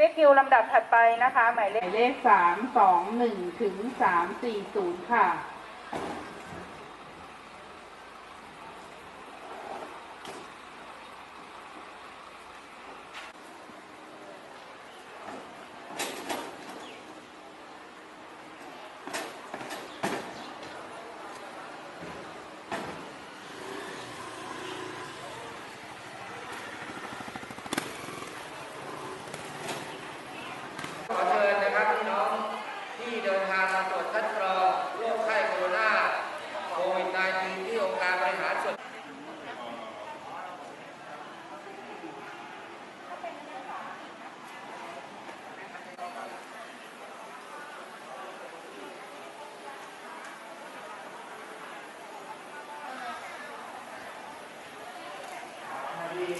เรียกคิวลำดับถัดไปนะคะ หมายเลขยเลขสามสองหนึ่งถึงสามสี่ศูนย์ค่ะ ขอเชิญนะครับพี่น้องที่เดินทางมาตรวจคัดกรองโรคไข้โคโรนาโควิด -19 ที่องค์การบริหารส่วน ที่ตั้งใจข้อแนะนำอะไรนะครับช่วยกันนะครับหรือว่าเป็นการทำงานที่นะครับทำงานเชิงรุกนะครับ หรือว่าครั้งนี้นะครับเป็นครั้งสำคัญนะครับที่โรค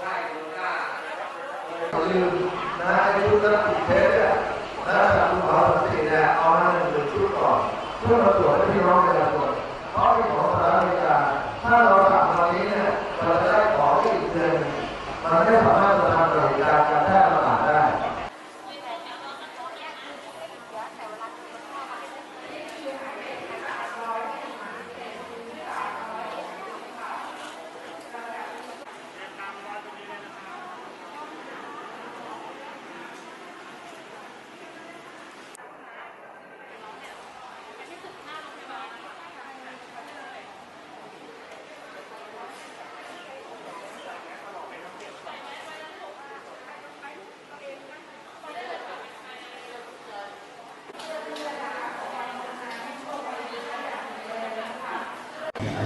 ไข้โคโรนาลืมนะไอ้ชุดนั้นติดเทสอะนะจากคุณหมอสันติเนี่ยเอามาหนึ่งหนึ่งชุดก่อนเพื่อมาตรวจให้พี่น้องประชาชนเพราะที่ของสหรัฐอเมริกาถ้าเราสั่งตอนนี้เนี่ยเราจะได้ของที่อีกเดือนหนึ่งมันไม่สามารถจะทำเหตุการณ์การแพร่ระบาดได้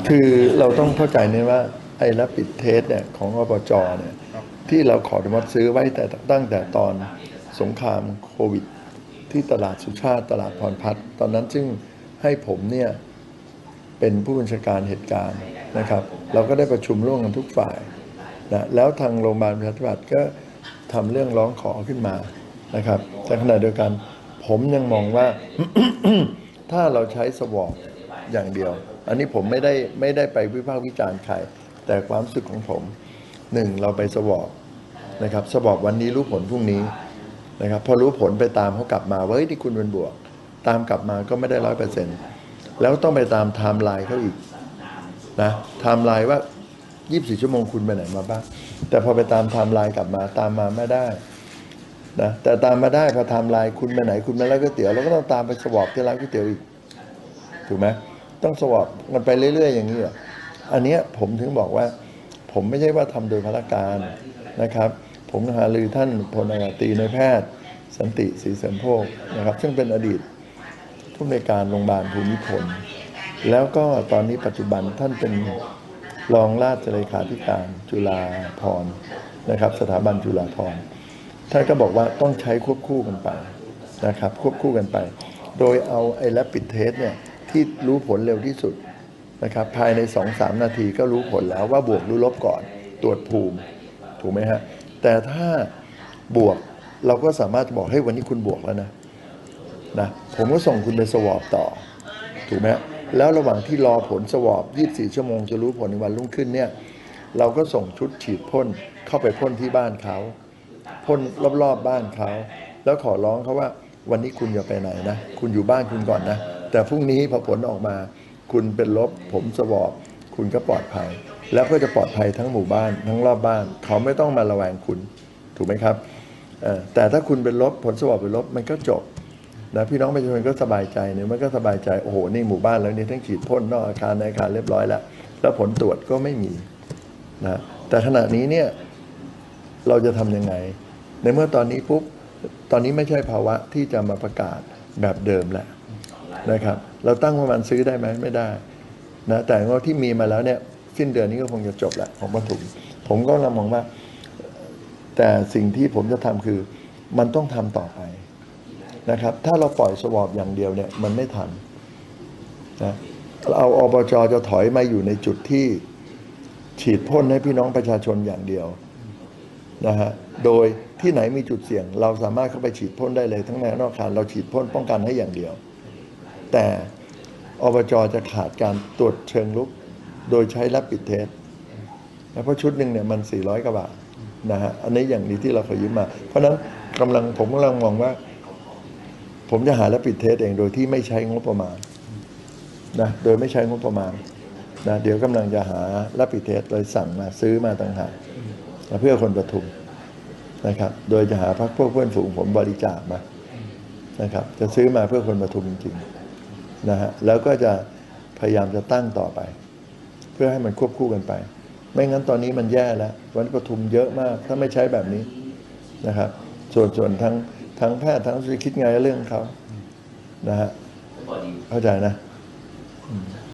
คือเราต้องเข้าใจเนี่ยว่าไอ้รับปิดเทสเนี่ยของอบจเนี่ยที่เราขออนุมัติซื้อไว้แต่ตั้งแต่ตอนสงครามโควิด ที่ตลาดสุชาติตลาดพรพัฒน์ตอนนั้นซึ่งให้ผมเนี่ยเป็นผู้บัญชาการเหตุการณ์นะครับ เราก็ได้ประชุมร่วมกันทุกฝ่ายนะแล้วทางโรงพยาบาลประชาธิปัตย์ก็ทำเรื่องร้องขอขึ้นมานะครับแต่ขณะเดียวกันผมยังมองว่าถ้าเราใช้สวอป อย่างเดียว อันนี้ผมไม่ได้ไม่ได้ไปวิพากษ์วิจารณ์ใคร แต่ความรู้สึกของผมหนึ่งเราไปสวอปนะครับสวอปวันนี้รู้ผลพรุ่งนี้นะครับพอรู้ผลไปตามเขากลับมาว่าเฮ้ยที่คุณเป็นบวก ตามกลับมาก็ไม่ได้ร้อยเปอร์เซ็นต์แล้วต้องไปตามไทม์ไลน์เขาอีกนะไทม์ไลน์ว่า 24 ชั่วโมงคุณไปไหนมาบ้าง แต่พอไปตามไทม์ไลน์กลับมาตามมาไม่ได้นะแต่ตามมาได้พอไทม์ไลน์คุณไปไหนคุณไปร้านก๋วยเตี๋ยวเราก็ต้องตามไปสวอปที่ร้านก๋วยเตี๋ยวอีกถูกไหม ต้องสวอปมันไปเรื่อย ๆ อย่างนี้อะอันเนี้ยผมถึงบอกว่า ผมไม่ใช่ว่าทำโดยพละการนะครับ ผมหาลือท่านพลอากาศตรีในแพทย์ สันติศรีเสริมโภคนะครับ ซึ่งเป็นอดีตผู้อำนการโรงพยาบาลภูมิพลแล้วก็ตอนนี้ปัจจุบันท่านเป็นรองราชเลขาธิการจุฬาภรนะครับ สถาบันจุฬาภรท่านก็บอกว่าต้องใช้ควบคู่กันไปนะครับ ควบคู่กันไป โดยเอาไอ้แลปปิดเทสเนี่ย ที่รู้ผลเร็วที่สุดนะครับภายใน 2-3 นาทีก็รู้ผลแล้วว่าบวกหรือลบก่อนตรวจภูมิถูกไหมฮะแต่ถ้าบวกเราก็สามารถบอกให้วันนี้คุณบวกแล้วนะนะผมก็ส่งคุณไปสวอปต่อ ถูกไหมแล้วระหว่างที่รอผลสวอป 24 ชั่วโมงจะรู้ผลในวันรุ่งขึ้นเนี่ยเราก็ส่งชุดฉีดพ่นเข้าไปพ่นที่บ้านเขาพ่นรอบๆบ้านเขา แล้วขอร้องเขาว่าวันนี้คุณอย่าไปไหนนะ คุณอยู่บ้านคุณก่อนนะ แต่พรุ่งนี้พอผลออกมา คุณเป็นลบ ผมสวอปคุณก็ปลอดภัย แล้วก็จะปลอดภัยทั้งหมู่บ้าน ทั้งรอบบ้าน เขาไม่ต้องมาระแวงคุณ ถูกไหมครับแต่ถ้าคุณเป็นลบผลสวอปเป็นลบมันก็จบนะพี่น้องประชาชนก็สบายใจเนี่ยมันก็สบายใจโอ้โหนี่หมู่บ้านแล้วนี่ทั้งฉีดพ่นนอกอาคารในอาคารเรียบร้อยแล้วแล้วผลตรวจก็ไม่มีนะแต่ขณะนี้เนี่ยเราจะทำยังไง ในเมื่อตอนนี้ปุ๊บตอนนี้ไม่ใช่ภาวะที่จะมาประกาศแบบเดิมแล้ว นะครับ เราตั้งประมาณซื้อได้ไหมไม่ได้นะแต่ว่าที่มีมาแล้วเนี่ยสิ้นเดือนนี้ก็คงจะจบแหละของปทุมผมก็กำลังมองว่า แต่สิ่งที่ผมจะทำคือมันต้องทำต่อไปนะครับ ถ้าเราปล่อยสวอปอย่างเดียวเนี่ยมันไม่ทันนะเราอบจจะถอยมาอยู่ในจุดที่ฉีดพ่นให้พี่น้องประชาชนอย่างเดียวนะฮะโดยที่ไหนมีจุดเสี่ยง เราสามารถเข้าไปฉีดพ่นได้เลยทั้งในและนอกอาคารเราฉีดพ่นป้องกันให้อย่างเดียว แต่อบจจะขาดการตรวจเชิงลุก โดยใช้รับปิดเทสนะเพราะชุดหนึ่งเนี่ยมัน 400กว่าบาทนะฮะอันนี้อย่างนี้ที่เราเคยยืมมา เพราะนั้นกำลังผมกำลังมองว่า ผมจะหารับปิดเทสเองโดยที่ไม่ใช้งบประมาณนะโดยไม่ใช้งบประมาณนะเดี๋ยวกำลังจะหารับปิดเทสเลยสั่งมาซื้อมาต่างหากนะเพื่อคนประทุมนะครับ โดยจะหาพักพวกเพื่อนฝูงผมบริจาคมานะครับ จะซื้อมาเพื่อคนประทุมจริงๆ นะฮะแล้วก็จะพยายามจะตั้งต่อไป เพื่อให้มันควบคู่กันไป ไม่งั้นตอนนี้มันแย่แล้ววันประทุมเยอะมากถ้าไม่ใช้แบบนี้นะครับ ส่วนส่วนทั้งทั้งแพทย์ทั้งสุขคิดไงเรื่องเขานะฮะเข้าใจนะ